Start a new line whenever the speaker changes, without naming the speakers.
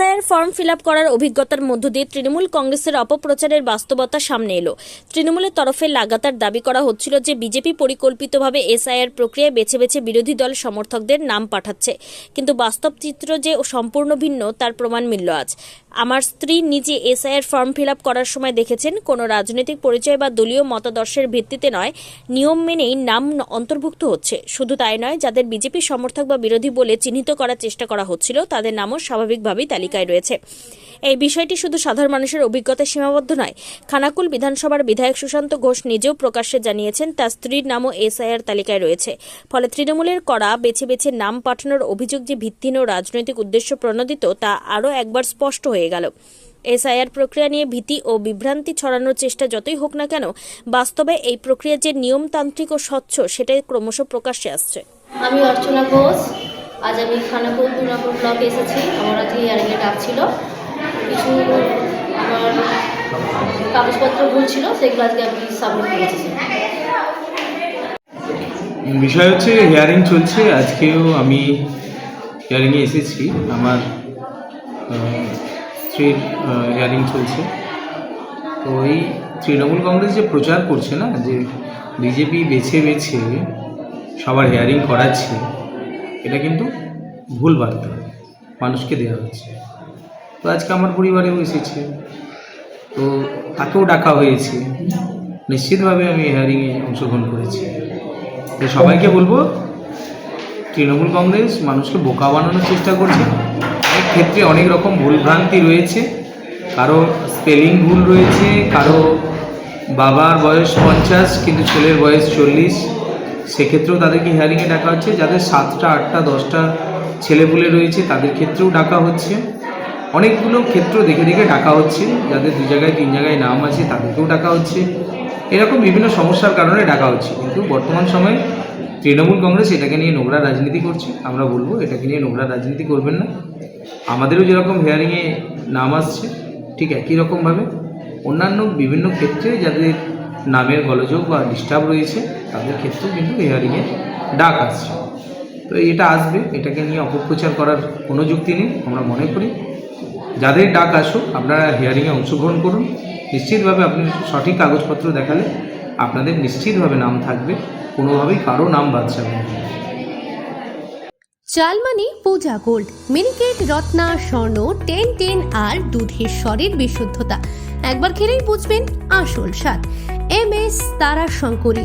Entonces, SIR form fill করার অভিজ্ঞতার মধ্য দিয়ে তৃণমূল কংগ্রেসের অপপ্রচারের বাস্তবতা সামনে এলো। তৃণমূলের তরফে লাগাতার দাবি করা হচ্ছিল যে বিজেপি পরিকল্পিতভাবে এসআইআর প্রক্রিয়ায় বেছে বেছে বিরোধী দল সমর্থকদের নাম পাঠাচ্ছে। কিন্তু বাস্তব চিত্র যে সম্পূর্ণ ভিন্ন, তার প্রমাণ মিলল আজ। আমার স্ত্রী নিজে এসআইআর ফর্ম ফিল করার সময় দেখেছেন, কোনো রাজনৈতিক পরিচয় বা দলীয় মতাদর্শের ভিত্তিতে নয়, নিয়ম মেনেই নাম অন্তর্ভুক্ত হচ্ছে। শুধু তাই নয়, যাদের বিজেপি সমর্থক বা বিরোধী বলে চিহ্নিত করার চেষ্টা করা হচ্ছিল, তাদের নামও স্বাভাবিকভাবেই তালিকায় রয়েছে। এই বিষয়টি শুধু সাধারণ মানুষের অভিজ্ঞতায় সীমাবদ্ধ নয়, খানাকুল বিধানসভার বিধায়ক সুশান্ত ঘোষ নিজেও প্রকাশ্যে জানিয়েছেন তার স্ত্রীর নামও এসআইআর তালিকায় রয়েছে। ফলে তৃণমূলের করা বেছে বেছে নাম পাঠানোর অভিযোগ যে ভিত্তিহীন ও রাজনৈতিক উদ্দেশ্য প্রণোদিত, তা আরও একবার স্পষ্ট হয়ে গেল। এসআইআর প্রক্রিয়া নিয়ে ভীতি ও বিভ্রান্তি ছড়ানোর চেষ্টা যতই হোক না কেন, বাস্তবে এই প্রক্রিয়া যে নিয়মতান্ত্রিক ও স্বচ্ছ, সেটাই ক্রমশ প্রকাশ্যে আসছে।
আমি অর্চনা ঘোষ, আজ আমি খানাকুল দু নম্বর ব্লকে এসেছি। আমার আজকে ইয়ারিংয়ে ডাক ছিল। কিছু আমার কাগজপত্র ভুল ছিল, সেগুলো আজকে আমি সাবমিট করেছি।
বিষয় হচ্ছে হিয়ারিং চলছে, আজকেও আমি হিয়ারিংয়ে এসেছি। আমার স্ত্রীর হিয়ারিং চলছে। তো এই তৃণমূল কংগ্রেস যে প্রচার করছে না, যে বিজেপি বেছে বেছে সবার হিয়ারিং করাচ্ছে, এটা কিন্তু ভুল বার্তা। মানুষকে দেওয়া হচ্ছে। তো আজকে আমার পরিবারেও এসেছে। তো তাকেও ডাকা হয়েছে। নিশ্চিতভাবে আমি হিয়ারিংয়ে অংশগ্রহণ করেছি। তো সবাইকে বলব, তৃণমূল কংগ্রেস মানুষকে বোকা বানানোর চেষ্টা করছে। অনেক ক্ষেত্রে অনেক রকম ভুলভ্রান্তি রয়েছে। কারও স্পেলিং ভুল রয়েছে, কারও বাবার বয়স পঞ্চাশ, কিন্তু ছেলের বয়স চল্লিশ। সেক্ষেত্রেও তাদেরকে হিয়ারিংয়ে ডাকা হচ্ছে। যাদের সাতটা, আটটা, দশটা ছেলেপুলে রয়েছে, তাদের ক্ষেত্রেও ডাকা হচ্ছে। অনেকগুলো ক্ষেত্র দেখে দেখে ডাকা হচ্ছে, যাদের দু জায়গায়, তিন জায়গায় নাম আছে, তাদেরকেও ডাকা হচ্ছে। এরকম বিভিন্ন সমস্যার কারণে ডাকা হচ্ছে। কিন্তু বর্তমান সময়ে তৃণমূল কংগ্রেস এটাকে নিয়ে নোংরা রাজনীতি করছে। আমরা বলব, এটাকে নিয়ে নোংরা রাজনীতি করবেন না। আমাদেরও যেরকম হেয়ারিংয়ে নাম আসছে, ঠিক একই রকমভাবে। অন্যান্য বিভিন্ন ক্ষেত্রে যাদের নামের গলযোগ বা ডিস্টার্ব রয়েছে, তাদের ক্ষেত্রেও কিন্তু হেয়ারিংয়ে ডাক আসছে। তো এটা আসবে, এটাকে নিয়ে অপপ্রচার করার কোনো যুক্তি নেই, আমরা মনে করি। যাদের ডাক আসুক, আপনারা হিয়ারিংয়ে অংশগ্রহণ করুন। নিশ্চিতভাবে আপনি সঠিক কাগজপত্র দেখালে আপনাদের নিশ্চিতভাবে নাম থাকবে, কোনোভাবেই কারও নাম বাদ যাবে
চালমানি Puja gold, Miniket, Ratna, Swarna, ten ten আর দুধের স্বরের বিশুদ্ধতা। একবার খেলেই বুঝবেন আসল স্বাদ। এম এস তারা শঙ্করী